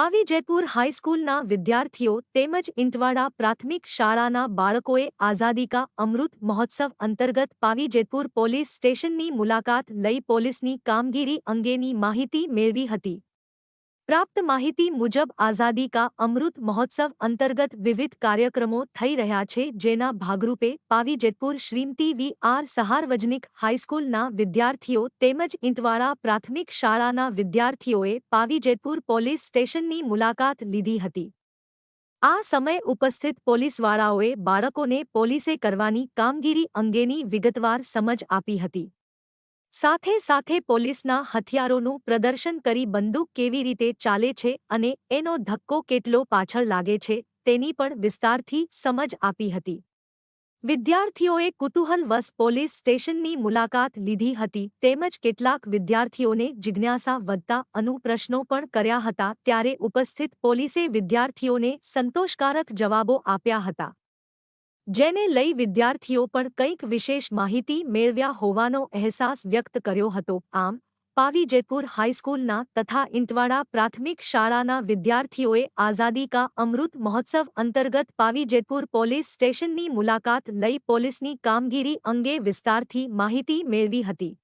પાવી જયપુર હાઈસ્કૂલના વિદ્યાર્થીઓ તેમજ ઇંટવાડા પ્રાથમિક શાળાના બાળકોએ આઝાદી કા અમૃત મહોત્સવ અંતર્ગત પાવી જેતપુર પોલીસ સ્ટેશનની મુલાકાત લઈ પોલીસની કામગીરી અંગેની માહિતી મેળવી હતી. પ્રાપ્ત માહિતી મુજબ આઝાદી કા અમૃત મહોત્સવ અંતર્ગત વિવિધ કાર્યક્રમો થઈ રહ્યા છે જેના ભાગરૂપે પાવી જેતપુર શ્રીમતી વી આર સહારવજનિક હાઈસ્કૂલના વિદ્યાર્થીઓ તેમજ ઇંટવાડા પ્રાથમિક શાળાના વિદ્યાર્થીઓએ પાવી જેતપુર પોલીસ સ્ટેશનની મુલાકાત લીધી હતી. આ સમયે ઉપસ્થિત પોલીસવાળાઓએ બાળકોને પોલીસે કરવાની કામગીરી અંગેની વિગતવાર સમજ આપી હતી. સાથે સાથે પોલીસના હથિયારોનું પ્રદર્શન કરી બંદૂક કેવી રીતે ચાલે છે અને એનો ધક્કો કેટલો પાછળ લાગે છે, તેની પણ વિસ્તારથી સમજ આપી હતી. વિદ્યાર્થીઓએ કુતૂહલવશ પોલીસ સ્ટેશનની મુલાકાત લીધી હતી, તેમજ કેટલાક વિદ્યાર્થીઓને જિજ્ઞાસા વધતા અનુ પ્રશ્નો પણ કર્યા હતા, ત્યારે ઉપસ્થિત પોલીસે વિદ્યાર્થીઓને સંતોષકારક જવાબો આપ્યા હતા. જેને લઈ વિદ્યાર્થીઓ પણ કંઈક વિશેષ માહિતી મેળવ્યા હોવાનો અહેસાસ વ્યક્ત કર્યો હતો. આમ, પાવી જેતપુર હાઈસ્કૂલના તથા ઇંટવાડા પ્રાથમિક શાળાના વિદ્યાર્થીઓએ આઝાદી કા અમૃત મહોત્સવ અંતર્ગત પાવી જેતપુર પોલીસ સ્ટેશનની મુલાકાત લઈ પોલીસની કામગીરી અંગે વિસ્તારથી માહિતી મેળવી હતી.